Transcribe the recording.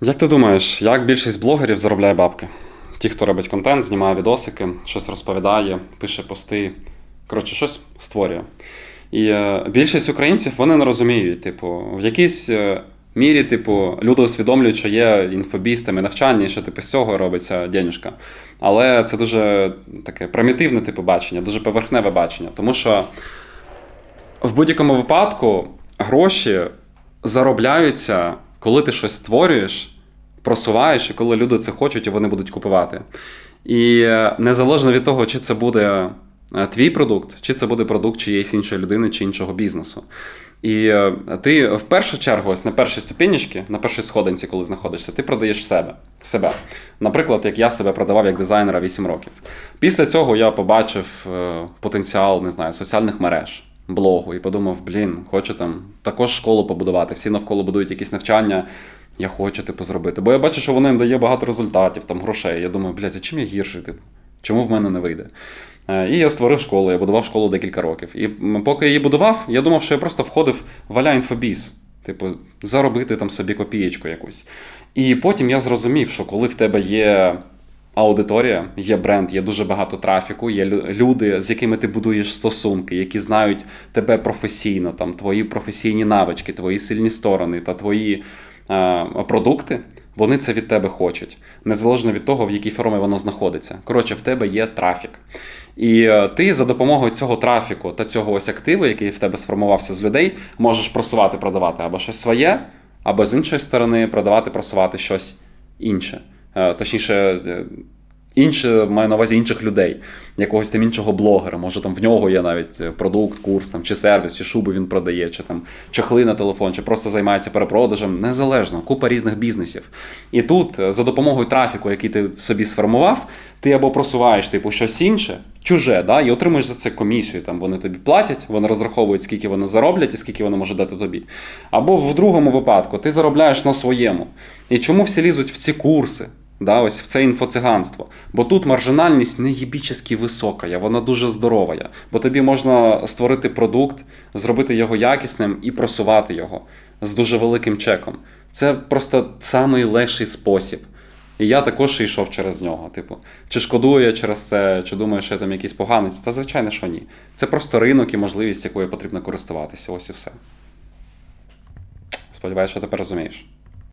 Як ти думаєш, як більшість блогерів заробляє бабки? Ті, хто робить контент, знімає відосики, щось розповідає, пише пости, коротше, щось створює. І е, більшість українців вони не розуміють, типу, в якійсь е, мірі, типу, люди усвідомлюють, що є інфобістами навчання, що типу, з цього робиться денюжка. Але це дуже таке примітивне типу бачення, дуже поверхневе бачення. Тому що в будь-якому випадку гроші заробляються, коли ти щось створюєш, просуваєш, і коли люди це хочуть і вони будуть купувати. І е, незалежно від того, чи це буде е, твій продукт, чи це буде продукт чиєїсь іншої людини чи іншого бізнесу. І е, ти в першу чергу, ось на першій ступінічці, на першій сходинці, коли знаходишся, ти продаєш себе. себе. Наприклад, як я себе продавав як дизайнера 8 років. Після цього я побачив потенціал, не знаю, соціальних мереж, блогу, і подумав: блін, хочу там також школу побудувати. Всі навколо будують якісь навчання. Я хочу типу зробити. Бо я бачу, що воно їм дає багато результатів, там грошей. Я думаю, блядь, а чим я гірший? Типу? Чому в мене не вийде? Е, І я створив школу, я будував школу декілька років. І поки я її будував, я думав, що я просто входив в аля інфобіз. Типу, заробити там собі копієчку якусь. І потім я зрозумів, що коли в тебе є аудиторія, є бренд, є дуже багато трафіку, є люди, з якими ти будуєш стосунки, які знають тебе професійно, там твої професійні навички, твої сильні сторони та твої е, продукти. Вони це від тебе хочуть, незалежно від того, в якій формі воно знаходиться. Коротше, в тебе є трафік. І е, ти за допомогою цього трафіку та цього ось активу, який в тебе сформувався з людей, можеш просувати, продавати або щось своє, або з іншої сторони продавати, просувати щось інше. Е, Точніше, е, інше маю на увазі інших людей, якогось там іншого блогера. Може там в нього є навіть е, продукт, курс там, чи сервіс, чи шуби він продає, чи там чохли на телефон, чи просто займається перепродажем. Незалежно, купа різних бізнесів. І тут за допомогою трафіку, який ти собі сформував, ти або просуваєш типу щось інше, чуже, да, і отримуєш за це комісію. Там вони тобі платять, вони розраховують, скільки вони зароблять і скільки вони можуть дати тобі. Або в другому випадку ти заробляєш на своєму. І чому всі лізуть в ці курси? Да, ось в це інфоциганство. Бо тут маржинальність не єбічески висока, вона дуже здорова. Бо тобі можна створити продукт, зробити його якісним і просувати його з дуже великим чеком. Це просто самий легший спосіб. І я також йшов через нього. Типу, чи шкодую я через це, чи думаю, що я там якийсь поганець? Та звичайно, що ні. Це просто ринок і можливість, якою потрібно користуватися. Ось і все. Сподіваюся, що тепер розумієш.